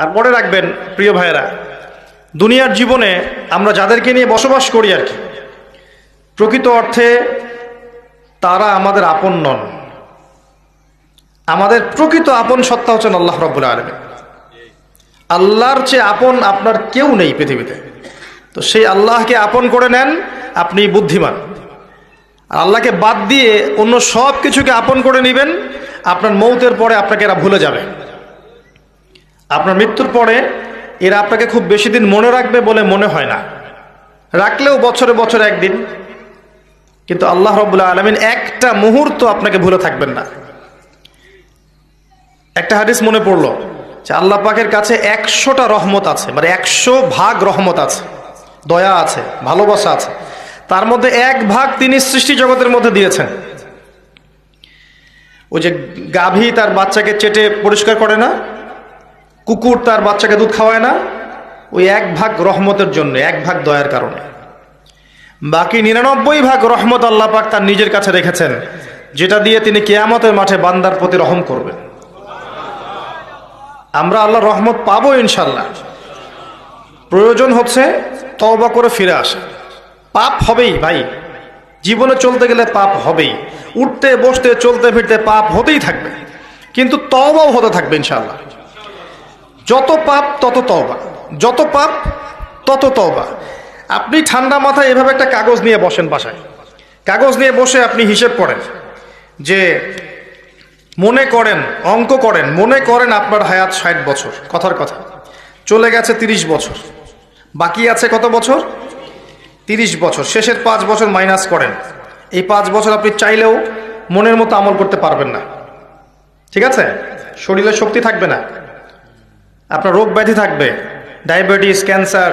আর মনে রাখবেন, প্রিয় ভাইয়েরা, দুনিয়ার জীবনে আমরা যাদেরকে নিয়ে বসবাস করি আর কি, প্রকৃত অর্থে তারা আমাদের আপন নন। আমাদের প্রকৃত আপন সত্তা হচ্ছেন আল্লাহ রব্বুল আলমী আল্লাহর চেয়ে আপন আপনার কেউ নেই পৃথিবীতে। তো সেই আল্লাহকে আপন করে নেন, আপনি বুদ্ধিমান। আর আল্লাহকে বাদ দিয়ে অন্য সব কিছুকে আপন করে নেবেন, আপনার মৌতের পরে আপনাকে এরা ভুলে যাবে। আপনার মৃত্যুর পরে এরা আপনাকে খুব বেশি দিন মনে রাখবে বলে মনে হয় না। রাখলেও বছরে বছরে একদিন। কিন্তু আল্লাহ রবুল্লাহ আলমিন একটা মুহূর্ত আপনাকে ভুলে থাকবেন না। একটা হাদিস মনে পড়ল যে আল্লাহ পাকের কাছে একশোটা রহমত আছে মানে একশো ভাগ রহমত আছে, দয়া আছে, ভালোবাসা আছে। তার মধ্যে এক ভাগ তিনি সৃষ্টি জগতের মধ্যে দিয়েছেন। ওই যে গাভী তার বাচ্চাকে চেটে পরিষ্কার করে না? কুকুর তার বাচ্চাকে দুধ খাওয়ায় না, ওই এক ভাগ রহমতের জন্য, এক ভাগ দয়ার কারণে। বাকি নিরানব্বই ভাগ রহমত আল্লাহ পাক তার নিজের কাছে রেখেছেন, যেটা দিয়ে তিনি কেয়ামতের মাঠে বান্দার প্রতি রহম করবেন। আমরা আল্লাহ রহমত পাবো ইনশাল্লাহ। প্রয়োজন হচ্ছে তওবা করে ফিরে আসা। পাপ হবেই ভাই। জীবনে চলতে গেলে পাপ হবেই। উঠতে, বসতে, চলতে, ফিরতে পাপ হতেই থাকবে। কিন্তু তওবাও হতে থাকবে ইনশাল্লাহ। যত পাপ, তত তওবা। যত পাপ, তত তওবা। আপনি ঠান্ডা মাথায় এভাবে একটা কাগজ নিয়ে বসেন বাসায়। কাগজ নিয়ে বসে আপনি হিসেব করেন যে মনে করেন, অঙ্ক করেন, মনে করেন আপনার হায়াত ষাট বছর। কথার কথা। চলে গেছে তিরিশ বছর। বাকি আছে কত বছর? তিরিশ বছর। শেষের পাঁচ বছর মাইনাস করেন। এই পাঁচ বছর আপনি চাইলেও মনের মতো আমল করতে পারবেন না। ঠিক আছে? শরীরের শক্তি থাকবে না। আপনার রোগ ব্যাধি থাকবে, ডায়াবেটিস, ক্যান্সার,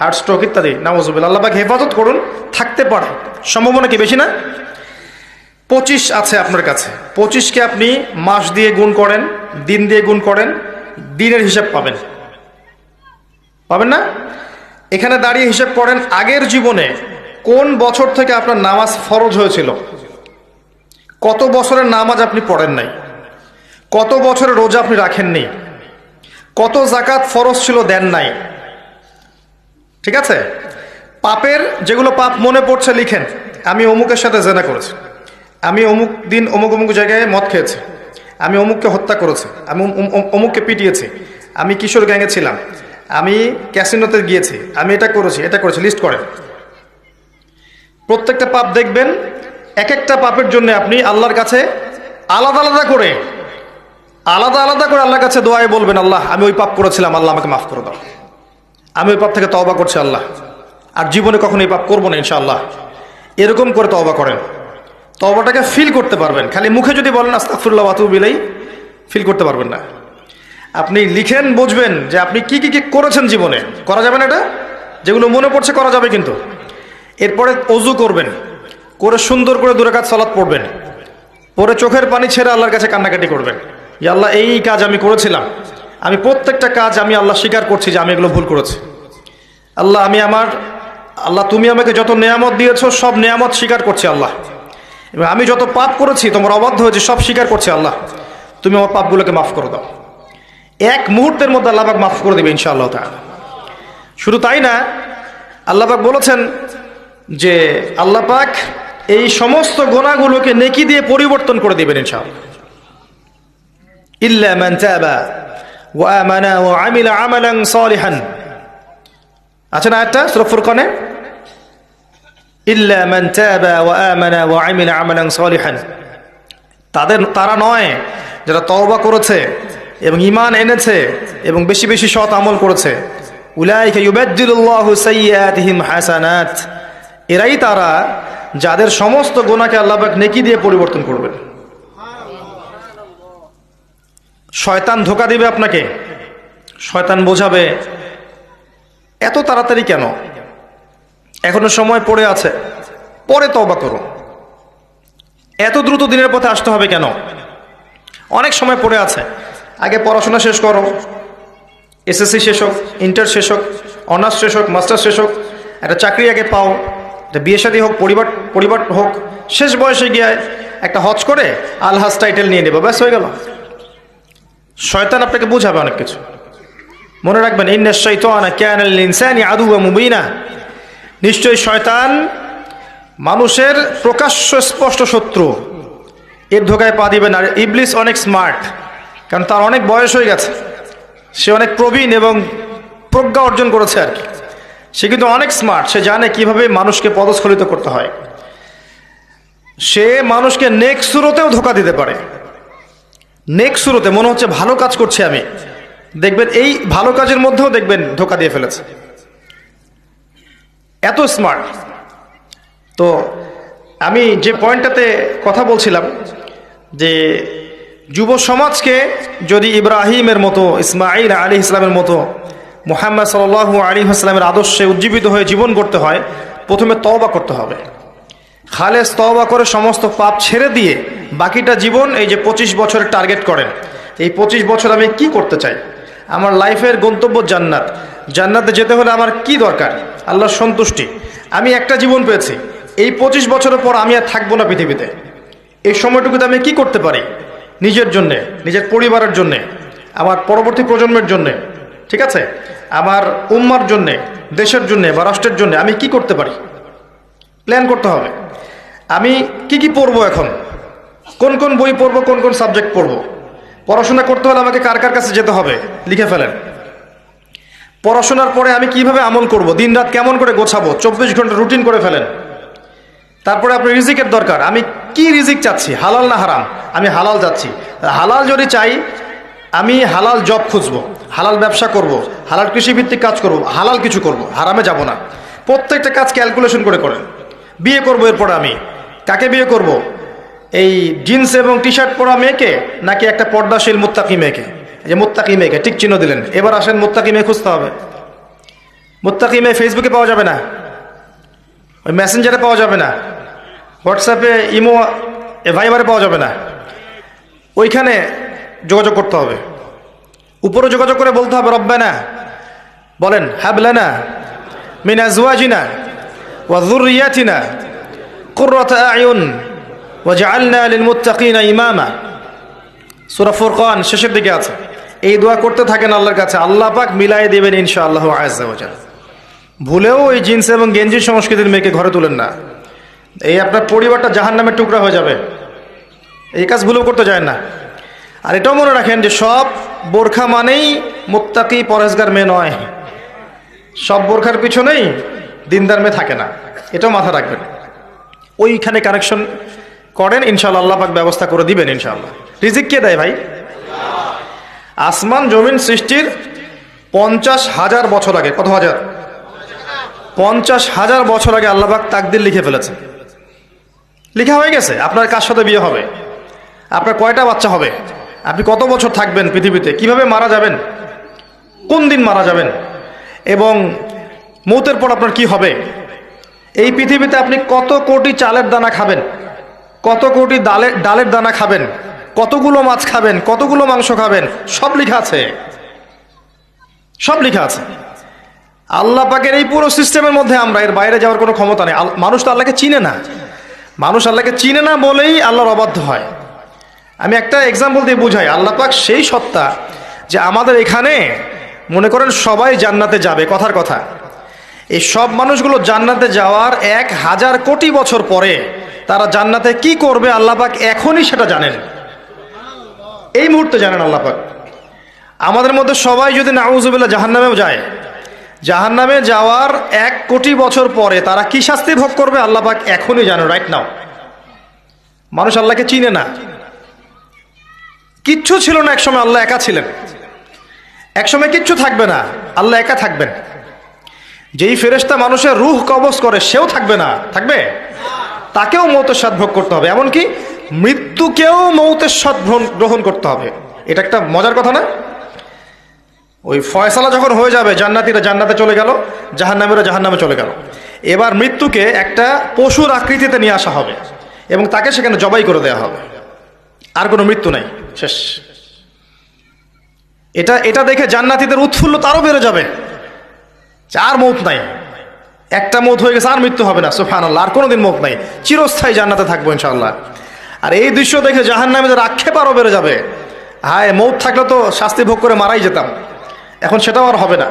হার্ট স্ট্রোক ইত্যাদি নামজুবিল আল্লাহবাক হেফাজত করুন, থাকতে পারে। সম্ভাবনা কি বেশি না? পঁচিশ আছে আপনার কাছে। পঁচিশকে আপনি মাস দিয়ে গুণ করেন, দিন দিয়ে গুণ করেন, দিনের হিসাব পাবেন। পাবেন না? এখানে দাঁড়িয়ে হিসাব করেন, আগের জীবনে কোন বছর থেকে আপনার নামাজ ফরজ হয়েছিল? কত বছরের নামাজ আপনি পড়েন নাই? কত বছরের রোজা আপনি রাখেননি? কত জাকাত ফরজ ছিল দেন নাই। ঠিক আছে? পাপের যেগুলো পাপ মনে পড়ছে লিখেন। আমি অমুকের সাথে জেনা করেছি। আমি অমুক দিন অমুক অমুক জায়গায় মদ খেয়েছি। আমি অমুককে হত্যা করেছি। আমি অম- অম- অমুককে পিটিয়েছি। আমি কিশোর গ্যাংয়ে ছিলাম। আমি ক্যাসিনোতে গিয়েছি। আমি এটা করেছি এটা করেছি। লিস্ট করেন। প্রত্যেকটা পাপ দেখবেন, এক একটা পাপের জন্য আপনি আল্লাহর কাছে আলাদা আলাদা করে আলাদা আলাদা করে আল্লাহর কাছে দোয়ায় বলবেন, আল্লাহ, আমি ওই পাপ করেছিলাম, আল্লাহ, আমাকে মাফ করে দাও। আমি ওই পাপ থেকে তওবা করছি, আল্লাহ। আর জীবনে কখনো এই পাপ করব না, ইনশাআল্লাহ। এরকম করে তওবা করেন। তওবাটাকে ফিল করতে পারবেন। খালি মুখে যদি বলেন আস্তাফুল্লাহ বিলাই ফিল করতে পারবেন না। আপনি লিখেন, বুঝবেন যে আপনি কি কি কি করেছেন জীবনে। করা যাবে না এটা? যেগুলো মনে পড়ছে, করা যাবে কিন্তু। এরপরে অজু করবেন। করে সুন্দর করে দূরে কাজ সালাত পড়বেন। পরে চোখের পানি ছেড়ে আল্লাহর কাছে কান্নাকাটি করবেন। আল্লাহ এই কাজ আমি করেছিলাম। আমি প্রত্যেকটা কাজ আমি আল্লাহ স্বীকার করছি যে আমি এগুলো ভুল করেছি। আল্লাহ, আমি আমার, আল্লাহ, তুমি আমাকে যত নেয়ামত দিয়েছ, সব নেয়ামত স্বীকার করছি আল্লাহ। এবং আমি যত পাপ করেছি, তোমার অবাধ্য হয়েছে, সব স্বীকার করছি আল্লাহ। তুমি আমার পাপগুলোকে মাফ করে দাও। এক মুহূর্তের মধ্যে আল্লাহবাক মাফ করে দেবে ইনশাআল্লাহ তাআলা। শুধু তাই না আল্লাহবাক বলেছেন যে আল্লাহ পাক এই সমস্ত গোনাগুলোকে নেকি দিয়ে পরিবর্তন করে দেবেন ইনশাআল্লাহ। ইল্লা মান তাবা ওয়া আমানা ওয়া আমিলা আমালান সালিহান আছে না একটা সূরা ফুরকানে? ইল্লা মান তাবা ওয়া আমানা ওয়া আমিলা আমালান সালিহান তাদের, তারা নয় যারা তওবা করেছে এবং ঈমান এনেছে এবং বেশি বেশি সৎ আমল করেছে। উলাইকা ইউবাদদিলুল্লাহু সাইয়্যাতিহিম হাসানাত। এরাই তারা যাদের সমস্ত গোনাকে আল্লাহ পাক নেকি দিয়ে পরিবর্তন করবেন। শয়তান ধোকা দিবে আপনাকে। শয়তান বোঝাবে, এত তাড়াতাড়ি কেন? এখনও সময় পড়ে আছে। পরে তওবা করো। এত দ্রুত দিনের পথে আসতে হবে কেন? অনেক সময় পড়ে আছে। আগে পড়াশোনা শেষ করো। এসএসসি শেষ হোক, ইন্টার শেষ হোক, অনার্স শেষ হোক মাস্টার শেষ হোক, একটা চাকরি আগে পাও, একটা বিয়ে শাদী হোক, পরিবার পরিবার হোক, শেষ বয়সে গিয়ে একটা হজ করে আলহাজ টাইটেল নিয়ে নেব, ব্যাস হয়ে গেল। শয়তান আপনাকে বুঝাবে অনেক কিছু। মনে রাখবেন, ইন্না শৈতানা ক্যানাল ইনসানি আদু মুবিনা। নিশ্চয়ই শয়তান মানুষের প্রকাশ্য স্পষ্ট শত্রু। এর ধোকায় পা দিবেন আর ইবলিস অনেক স্মার্ট, কারণ তার অনেক বয়স হয়ে গেছে। সে অনেক প্রবীণ এবং প্রজ্ঞা অর্জন করেছে আর কি। সে কিন্তু অনেক স্মার্ট, সে জানে কীভাবে মানুষকে পদস্খলিত করতে হয়। সে মানুষকে নেক্সট সুরতেও ধোকা দিতে পারে। নেক্সট শুরুতে মনে হচ্ছে ভালো কাজ করছি আমি। দেখবেন, এই ভালো কাজের মধ্যেও দেখবেন ধোকা দিয়ে ফেলেছে। এত স্মার্ট তো আমি যে পয়েন্টটাতে কথা বলছিলাম, যে যুব সমাজকে যদি ইব্রাহিমের মতো ইসমাইল আলী ইসলামের মতো, মোহাম্মদ সাল আলী ইসলামের আদর্শে উজ্জীবিত হয়ে জীবন করতে হয়, প্রথমে তওবা করতে হবে। খালেস তওবা করে সমস্ত পাপ ছেড়ে দিয়ে বাকিটা জীবন এই যে পঁচিশ বছরের টার্গেট করেন। এই পঁচিশ বছর আমি কি করতে চাই? আমার লাইফের গন্তব্য জান্নাত। জান্নাতে যেতে হলে আমার কি দরকার? আল্লাহর সন্তুষ্টি। আমি একটা জীবন পেয়েছি। এই পঁচিশ বছরের পর আমি আর থাকব না পৃথিবীতে। এই সময়টুকুতে আমি কি করতে পারি? নিজের জন্যে, নিজের পরিবারের জন্যে, আমার পরবর্তী প্রজন্মের জন্যে, ঠিক আছে? আমার উম্মার জন্যে, দেশের জন্যে বা রাষ্ট্রের জন্যে আমি কি করতে পারি? প্ল্যান করতে হবে। আমি কি কি পড়ব এখন? কোন কোন বই পড়ব, কোন কোন সাবজেক্ট পড়ব? পড়াশোনা করতে হলে আমাকে কার কার কাছে যেতে হবে? লিখে ফেলেন। পড়াশোনার পরে আমি কীভাবে আমল করব? দিন রাত কেমন করে গোছাবো? চব্বিশ ঘণ্টা রুটিন করে ফেলেন। তারপরে আপনার রিজিকের দরকার। আমি কি রিজিক চাচ্ছি? হালাল না হারাম? আমি হালাল যাচ্ছি। হালাল যদি চাই, আমি হালাল জব খুঁজব। হালাল ব্যবসা করব। হালাল কৃষিভিত্তিক কাজ করব। হালাল কিছু করব। হারামে যাব না। প্রত্যেকটা কাজ ক্যালকুলেশন করে করেন। বিয়ে করব এরপরে আমি। কাকে বিয়ে করব? এই জিন্স এবং টি শার্ট পরা মেয়েকে নাকি একটা পর্দাশীল মুত্তাকি মেয়েকে? যে মুত্তাকি মেয়েকে, ঠিক চিহ্ন দিলেন। এবার আসেন মুত্তাকি মেয়ে খুঁজতে হবে। মুত্তাকি মেয়ে ফেসবুকে পাওয়া যাবে না। ওই মেসেঞ্জারে পাওয়া যাবে না। হোয়াটসঅ্যাপে ইমো এ ভাইবারে পাওয়া যাবে না। ওইখানে যোগাযোগ করতে হবে। উপরে যোগাযোগ করে বলতে হবে, রব্বানা। বলেন, হাবলানা মিনা যুররিয়াতিনা কুররাতা আয়ুন ওয়াজআলনা লিলমুত্তাকিনা ইমামা সূরা ফুরকান শেষের দিকে আছে। এই দোয়া করতে থাকেন আল্লাহর কাছে। আল্লাহ পাক মিলাই দেবেন ইনশাআল্লাহ ওয়া ভুলেও ওই জিন্স এবং গেঞ্জি সংস্কৃতির মেয়েকে ঘরে তুলেন না। এই আপনার পরিবারটা জাহান নামের টুকরা হয়ে যাবে। এই কাজ ভুলেও করতে যায় না। আর এটাও মনে রাখেন যে সব বোরখা মানেই মুক্তাকি পরেশগার মেয়ে নয়। সব বোরখার পিছনেই দিনদার মেয়ে থাকে না। এটাও মাথা রাখবেন। ওইখানে কানেকশন করেন ইনশাল্লাহ আল্লাহ পাক ব্যবস্থা করে দিবেন ইনশাল্লাহ রিজিক কে দেয় ভাই? আসমান জমিন সৃষ্টির পঞ্চাশ হাজার বছর আগে, কত হাজার? পঞ্চাশ হাজার বছর আগে আল্লাহবাক তাকদির লিখে ফেলেছে লিখা হয়ে গেছে, আপনার কার সাথে বিয়ে হবে? আপনার কয়টা বাচ্চা হবে? আপনি কত বছর থাকবেন পৃথিবীতে? কীভাবে মারা যাবেন? কোন দিন মারা যাবেন? এবং মৌতের পর আপনার কি হবে? এই পৃথিবীতে আপনি কত কোটি চালের দানা খাবেন? কত কোটি ডালের ডালের দানা খাবেন? কতগুলো মাছ খাবেন? কতগুলো মাংস খাবেন? সব লেখা আছে। সব লেখা আছে। আল্লাহ পাকের এই পুরো সিস্টেমের মধ্যে আমরা, এর বাইরে যাওয়ার কোনো ক্ষমতা নেই। মানুষ তো আল্লাহকে চিনে না। মানুষ আল্লাহকে চিনে না বলেই আল্লাহর অবাধ্য হয়। আমি একটা এক্সাম্পল দিয়ে বুঝাই। আল্লাহ পাক সেই সত্তা যে আমাদের এখানে, মনে করেন সবাই জান্নাতে যাবে, কথার কথা। এই সব মানুষগুলো জান্নাতে যাওয়ার এক হাজার কোটি বছর পরে তারা জান্নাতে কি করবে আল্লাহ পাক এখনই সেটা জানেন। এই মুহূর্তে জানেন আল্লাহ পাক। আমাদের মধ্যে সবাই যদি নাউজুবিল্লাহ জাহান্নামেও যায়, জাহান্নামে যাওয়ার এক কোটি বছর পরে তারা কি শাস্তি ভোগ করবে আল্লাহ পাক এখনই জানে রাইট নাও মানুষ আল্লাহকে চিনে না। কিচ্ছু ছিল না একসময় আল্লাহ একা ছিলেন। একসময় কিচ্ছু থাকবে না, আল্লাহ একা থাকবেন। যেই ফেরেশতা মানুষের রুহ কবজ করে, সেও থাকবে না। থাকবে? তাকেও মৌতের স্বাদ ভোগ করতে হবে। এমনকি মৃত্যুকেও মৌতের স্বাদ গ্রহণ- করতে হবে। এটা একটা মজার কথা না? ওই ফয়সালা যখন হয়ে যাবে, জান্নাতিরা জান্নাতে চলে গেল, জাহান্নামীরা জাহান্নামে চলে গেল। এবার মৃত্যুকে একটা পশুর আকৃতিতে নিয়ে আসা হবে এবং তাকে সেখানে জবাই করে দেওয়া হবে। আর কোনো মৃত্যু নাই। শেষ। এটা এটা দেখে জান্নাতিদের উৎফুল্ল তারও বেড়ে যাবে। আর মৌত নাই। একটা মৌত হয়ে গেছে, আর মৃত্যু হবে না সুফান আল্লাহ আর কোনোদিন মৌত নাই। চিরস্থায়ী জান্নাতে থাকব ইনশাআল্লাহ। আর এই দৃশ্য দেখে জাহান্নামীদের আক্ষেপ আরও বেড়ে যাবে, হায়, মৌত থাকলে তো শাস্তি ভোগ করে মারাই যেতাম। এখন সেটাও আর হবে না।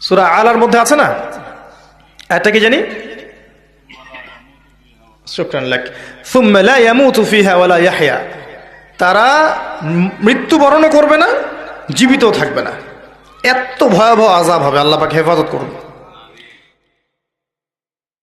সুরা আলার মধ্যে আছে না? এটা কি জানি? তারা মৃত্যুবরণও করবে না, জীবিতও থাকবে না। এত ভয়াবহ আজাব হবে আল্লাহ পাক হেফাজত করুন।